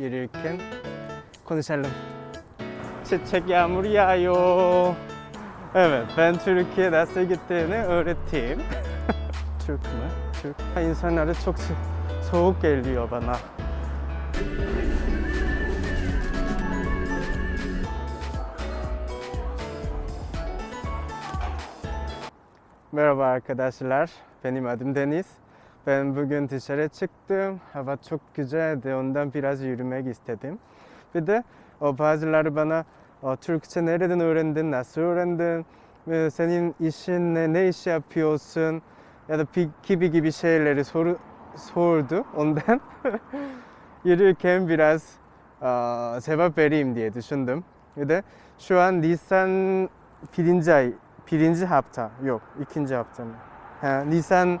yürürken konuşalım. Çiçek yağmur yağıyor. Evet, ben Türkiye nasıl gittiğini öğreteyim. Türk mü? Türk. Ha, insanları çok so- soğuk geliyor bana. Merhaba arkadaşlar, benim adım Deniz. Ben bugün dışarı çıktım. Hava çok güzeldi, ondan biraz yürümek istedim. Bir de o bazıları bana o, Türkçe nereden öğrendin, nasıl öğrendin, senin işin ne, ne iş yapıyorsun ya da gibi gibi şeyleri soru, sordu. Ondan yürürken biraz aa, cevap vereyim diye düşündüm. Bir de şu an Nisan birinci ay, birinci hafta yok ikinci hafta mı? Ha, Nisan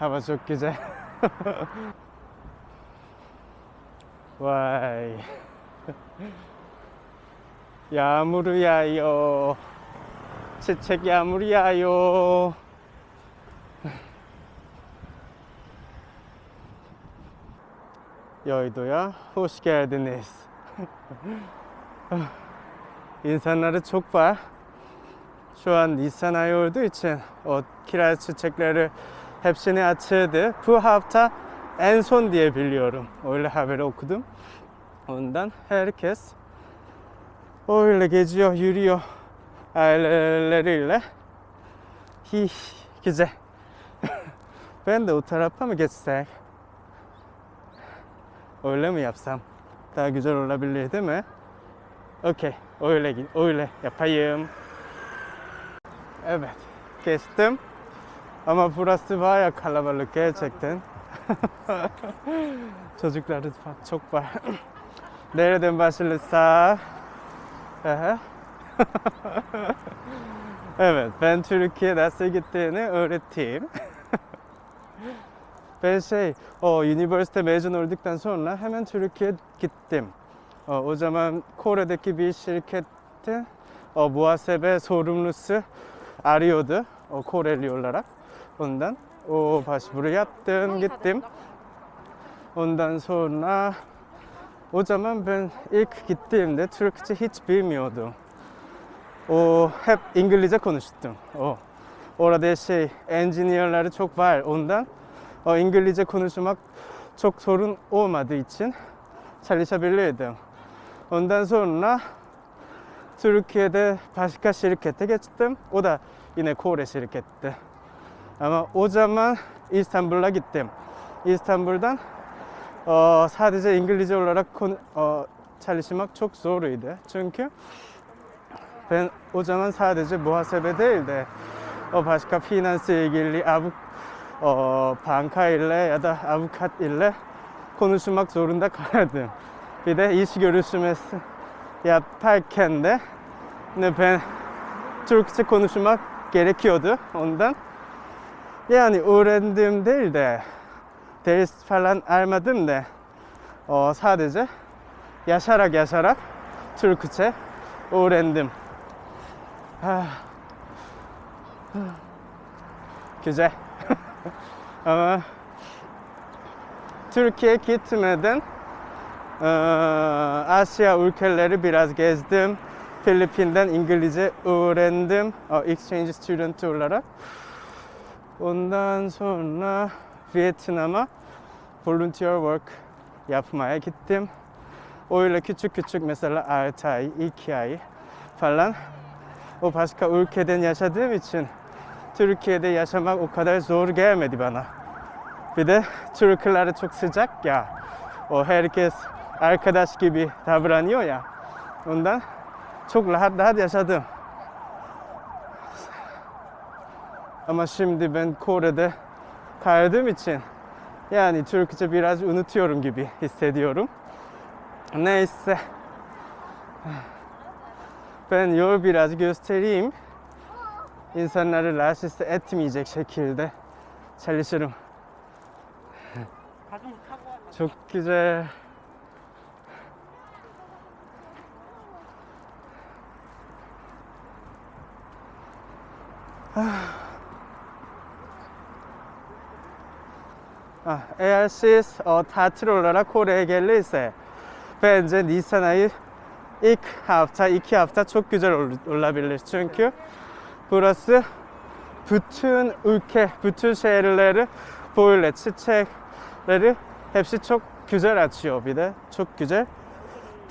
hava çok güzel. Vay. Yağmur yağıyor. Çiçek yağmur yağıyor. Yaydo'ya hoş geldiniz. İnsanları çok var. Şu an Nisan ayı olduğu için o kiraz çiçekleri hepsini açıldı. Bu hafta en son diye biliyorum. Öyle haberi okudum. Ondan herkes öyle geziyor, yürüyor aileleriyle. Hi, güzel. ben de o tarafa mı geçsek? Öyle mi yapsam? Daha güzel olabilir değil mi? Okey, öyle öyle yapayım. Evet, geçtim. Var. Nereden başlarsa? Aha. evet, ben Türkiye nasıl gittiğini öğreteyim. ben şey, o üniversite mezun olduktan sonra hemen Türkiye gittim. O, o zaman Kore'deki bir şirkette o muhasebe sorumlusu arıyordu. O Koreli olarak. Ondan o başvuru yaptım, gittim. Ondan sonra o zaman ben ilk gittiğimde Türkçe hiç bilmiyordum. O hep İngilizce konuştum. O orada şey engineer'ları çok var. Ondan o İngilizce konuşmak çok sorun olmadığı için çalışabilirdim. Ondan sonra Türkiye'de başka şirkete geçtim. O da yine Kore şirketti. 아마 오자만 이스탄불라기 땜 이스탄불단 어, 사드제 잉글리제 올라라 콘 어, 찰리시막 촉소르이데 çünkü ben o zaman sadece muhasebe değil de o başka finanse ilgili avuk 어, banka ile ya da avukat ile konuşmak zorunda kaldım. Bir de iş görüşmesi yaparken de ben Türkçe konuşmak gerekiyordu. Ondan Yani öğrendim değil de ders falan almadım da o sadece yaşarak yaşarak Türkçe öğrendim. Ah. Güzel. Ama Türkiye gitmeden Asya ülkeleri biraz gezdim. Filipin'den İngilizce öğrendim. Exchange student olarak. Ondan sonra Vietnam'a volunteer work yapmaya gittim. Öyle küçük küçük mesela 6 ay, 2 ay falan o başka ülkeden yaşadığım için Türkiye'de yaşamak o kadar zor gelmedi bana. Bir de Türkler çok sıcak ya. O herkes arkadaş gibi davranıyor ya. Ondan çok rahat rahat yaşadım. Ama şimdi ben Kore'de kaldığım için yani Türkçe biraz unutuyorum gibi hissediyorum. Neyse. Ben yol biraz göstereyim. İnsanları rahatsız etmeyecek şekilde çalışırım. Çok güzel. Ah, iki hafta çok güzel ol- olabilir. Çünkü burası bütün ülke, bütün şehirleri böyle çiçekleri hepsi çok güzel açıyor bir de. Çok güzel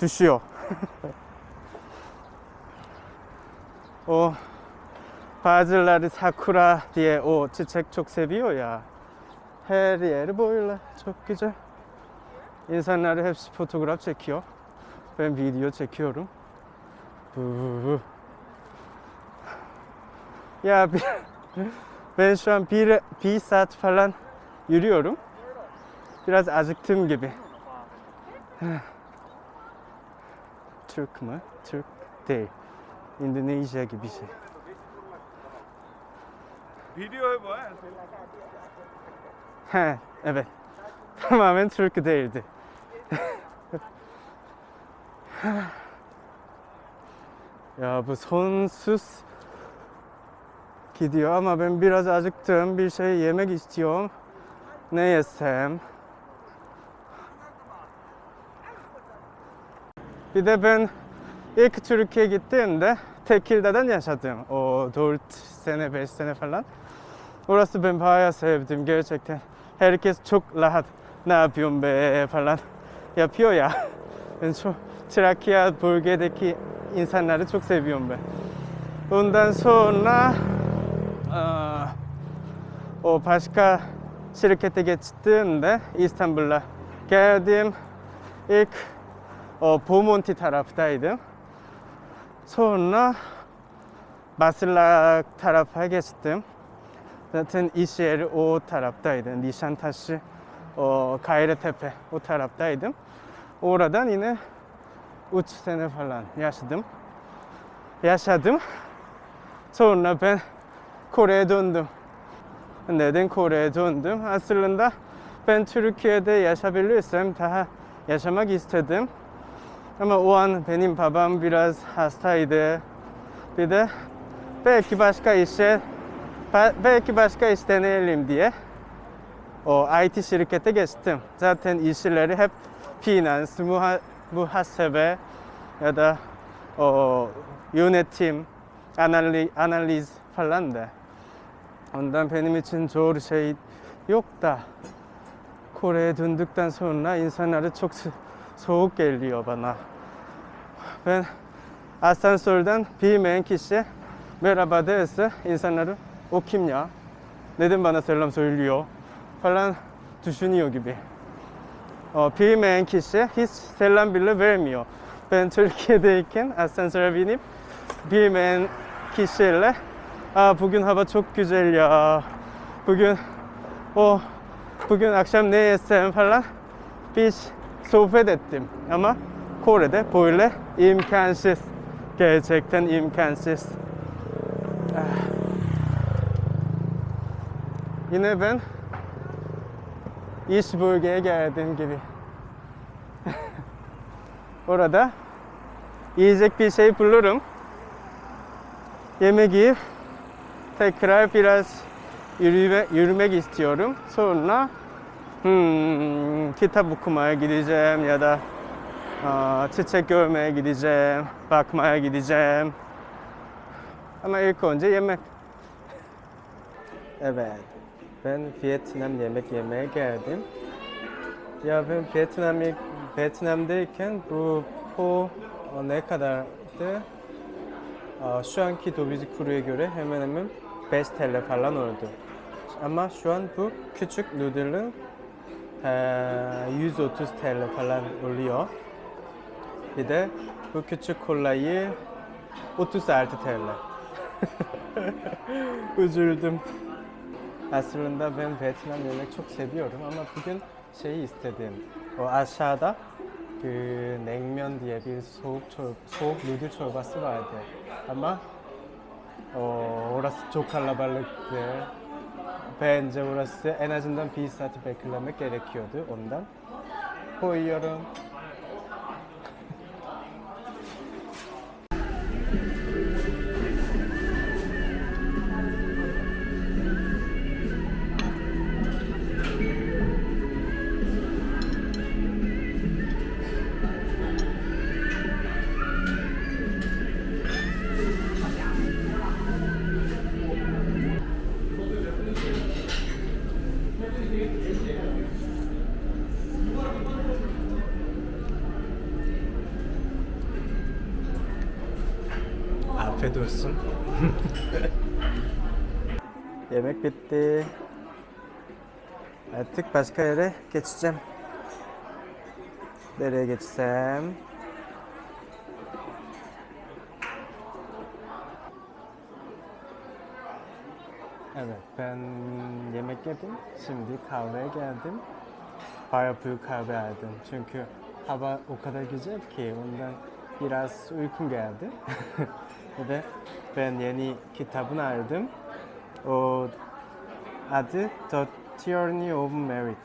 düşüyor. o bazıları sakura diye o çiçek çok seviyor ya. Her yeri böyle çok güzel. İnsanlar hepsi fotoğraf çekiyor. Ben video çekiyorum. Bu. Ya ben şu an bir, bir saat falan yürüyorum. Biraz acıktım gibi. Türk mü? Türk değil. Endonezya gibi şey. Video 해봐. He, evet. Tamamen Türk değildi. ya bu sonsuz gidiyor ama ben biraz acıktım. Bir şey yemek istiyorum. Ne yesem? Bir de ben ilk Türkiye gittiğimde Tekirdağ'dan yaşadım. O 4 sene, 5 sene falan. Orası ben bayağı sevdim gerçekten. Yapıyorsun be falan yapıyor ya. Ben çok Trakya bölgedeki insanları çok seviyorum ben. Ondan sonra aa, o başka şirkete geçtiğimde İstanbul'a geldim. İlk o Bomonti taraftaydım. Sonra Maslak tarafa geçtim. Zaten iş yeri o taraftaydı. Nişantaşı, o Kayretepe o taraftaydım. Oradan yine 3 sene falan yaşadım. Yaşadım. Sonra ben Kore'ye döndüm. Neden Kore'ye döndüm? Aslında ben Türkiye'de yaşayabilirsem daha yaşamak istedim. Ama o an benim babam biraz hastaydı. Bir de belki başka işe belki başka iş deneyelim diye o IT şirkete geçtim. Zaten işleri hep finans, muha, muhasebe ya da o yönetim, analiz, analiz falan da. Ondan benim için zor şey yok da Kore'ye döndükten sonra insanları çok so- soğuk geliyor bana. Ben asansörden bilmeyen kişi merhaba derse insanları o kim ya? Neden bana selam söylüyor? Falan düşünüyor gibi. O bilmeyen kişi hiç selam bile vermiyor. Ben Türkiye'deyken asansöre binip bilmeyen kişiyle Aa, bugün hava çok güzel ya. Bugün o bugün akşam ne yesem falan biz sohbet ettim. Ama Kore'de böyle imkansız. Gerçekten imkansız. Yine ben iş bölgeye geldiğim gibi. Orada yiyecek bir şey bulurum. Yemek yiyip tekrar biraz yürüme, yürümek istiyorum. Sonra hmm, kitap okumaya gideceğim ya da aa, çiçek görmeye gideceğim, bakmaya gideceğim. Ama ilk önce yemek. Evet. Ben Vietnam yemek yemeye geldim. Ya ben Vietnam Vietnam'dayken bu po ne kadardı? Şu anki döviz kuruya göre hemen hemen 5 TL falan oldu. Ama şu an bu küçük noodle'ın eee, 130 TL falan oluyor. Bir de bu küçük kolayı 36 TL. Üzüldüm. Aslında ben Vietnam yemek çok seviyorum ama bugün şeyi istedim. O aşağıda 그 냉면 diye bir soğuk çor soğuk noodle çorbası vardı. Ama o, orası çok kalabalıktı. Bence orası en azından bir saat beklemek gerekiyordu ondan. Koyuyorum. Olsun. Yemek bitti. Artık başka yere geçeceğim. Nereye geçsem? Evet, ben yemek yedim. Şimdi kahveye geldim. Bayağı büyük kahve aldım. Çünkü hava o kadar güzel ki ondan biraz uykum geldi. De ben yeni kitabını aldım. O adı The Tyranny of Merit.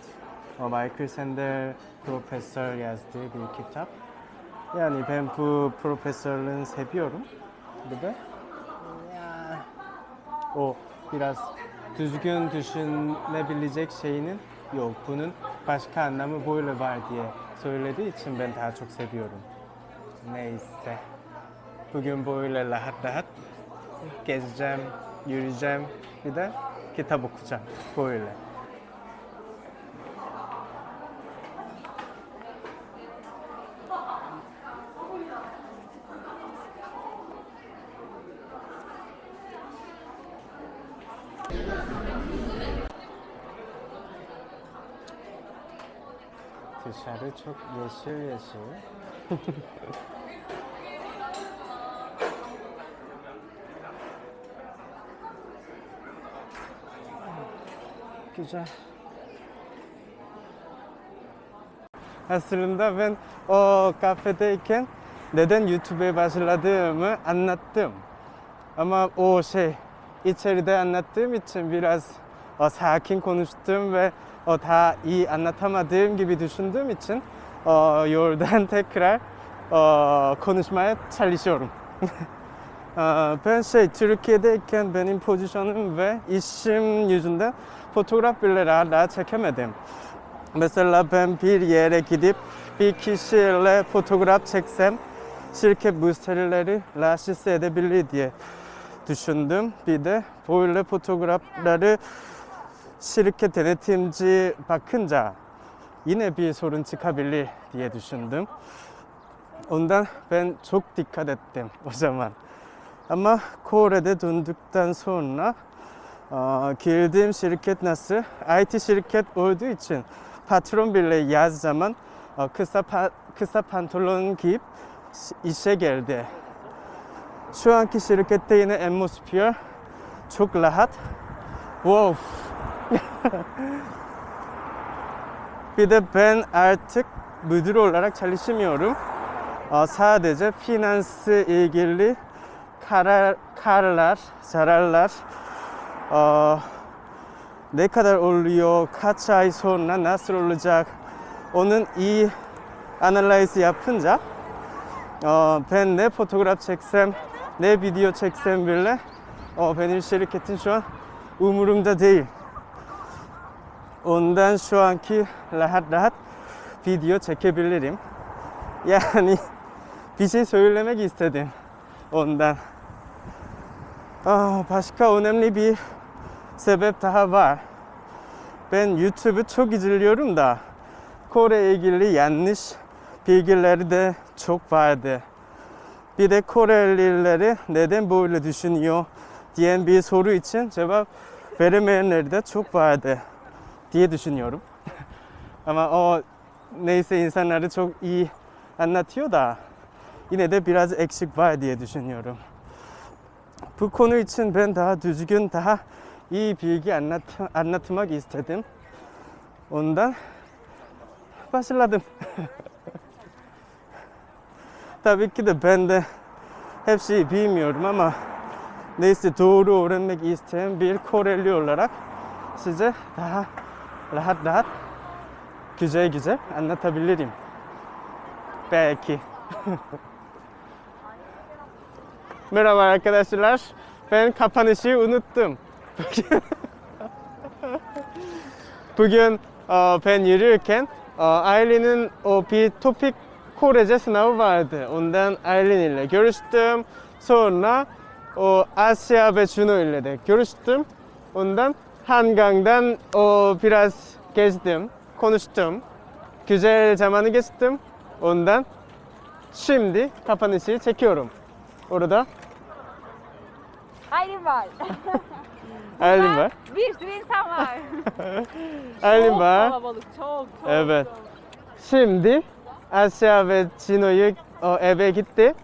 O Michael Sandel profesör yazdığı bir kitap. Yani ben bu profesörün seviyorum. Ya, o biraz düzgün düşünebilecek şeyinin yok. Bunun başka anlamı böyle var diye söylediği için ben daha çok seviyorum. Neyse. Bugün böyle rahat rahat gezeceğim, yürüyeceğim. Bir de kitap okuyacağım. Böyle. Dışarı çok yeşil yeşil. Güzel. Aslında ben o kafedeyken neden YouTube'e başladığımı anlattım. Ama o şey içeride anlattığım için biraz o sakin konuştum ve o daha iyi anlatamadığım gibi düşündüğüm için o yoldan tekrar o, konuşmaya çalışıyorum. Aa, ben şey Türkiye'deyken benim pozisyonum ve işim yüzünden fotoğraf bile rahat çekemedim. Mesela ben bir yere gidip bir kişiyle fotoğraf çeksem şirket müşterileri rahatsız edebilir diye düşündüm. Bir de böyle fotoğrafları şirket denetimci bakınca yine bir sorun çıkabilir diye düşündüm. Ondan ben çok dikkat ettim o zaman. Döndükten sonra 어, girdiğim şirket nasıl? IT şirket olduğu için patron bile yaz zaman 어, kısa pa- kısa pantolon giyip işe geldi. Şu anki şirkette yine atmosfer çok rahat. Wow. Bir de ben artık müdür olarak çalışmıyorum. 어, sadece finans ilgili karar, kararlar, zararlar 어, ne kadar oluyor, kaç ay sonra nasıl olacak onun iyi analiz yapınca 어, ben ne fotoğraf çeksem ne video çeksem bile o benim şirketin şu an umurumda değil. Ondan şu anki rahat rahat video çekebilirim. Yani bir şey söylemek istedim ondan. Aa, başka önemli bir sebep daha var. Ben YouTube'u çok izliyorum da Kore ilgili yanlış bilgileri de çok vardı. Bir de Korelileri neden böyle düşünüyor diyen bir soru için cevap veremeyenler de çok vardı diye düşünüyorum. Ama o neyse insanları çok iyi anlatıyor da yine de biraz eksik var diye düşünüyorum. Anlatmak istedim. Ondan başladım. Tabii ki de ben de hepsi bilmiyorum ama neyse doğru öğrenmek isteyen bir Koreli olarak size daha rahat rahat güzel güzel anlatabilirim. Belki. Merhaba arkadaşlar. Ben kapanışı unuttum. Bugün ben yürürken Aylin'in o bir topik Korece sınavı vardı. Ondan Aylin ile görüştüm. Sonra o Asya ve Juno ile de görüştüm. Ondan Hangan'dan o biraz gezdim, konuştum. Güzel zamanı geçtim. Ondan şimdi kapanışı çekiyorum. Orada Aylin var. Aylin var. Bir sürü insan var. Aylin çok var. kalabalık, çok çok. Evet. çok. Şimdi Asya ve Cino'yu o eve gitti.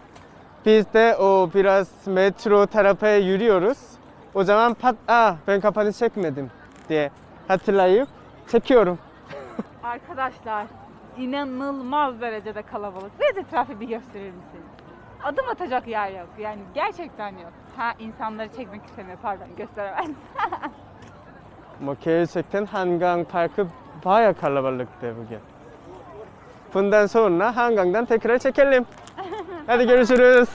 Biz de o biraz metro tarafa yürüyoruz. O zaman pat, aa ben kapanış çekmedim diye hatırlayıp çekiyorum. Arkadaşlar inanılmaz derecede kalabalık. Biraz etrafı bir gösterir misin? Adım atacak yer yok. Yani gerçekten yok. Ha insanları çekmek istemiyor pardon gösteremez. Ama gerçekten Hangang Parkı baya kalabalıktı bugün. Bundan sonra Hangan'dan tekrar çekelim. Hadi görüşürüz.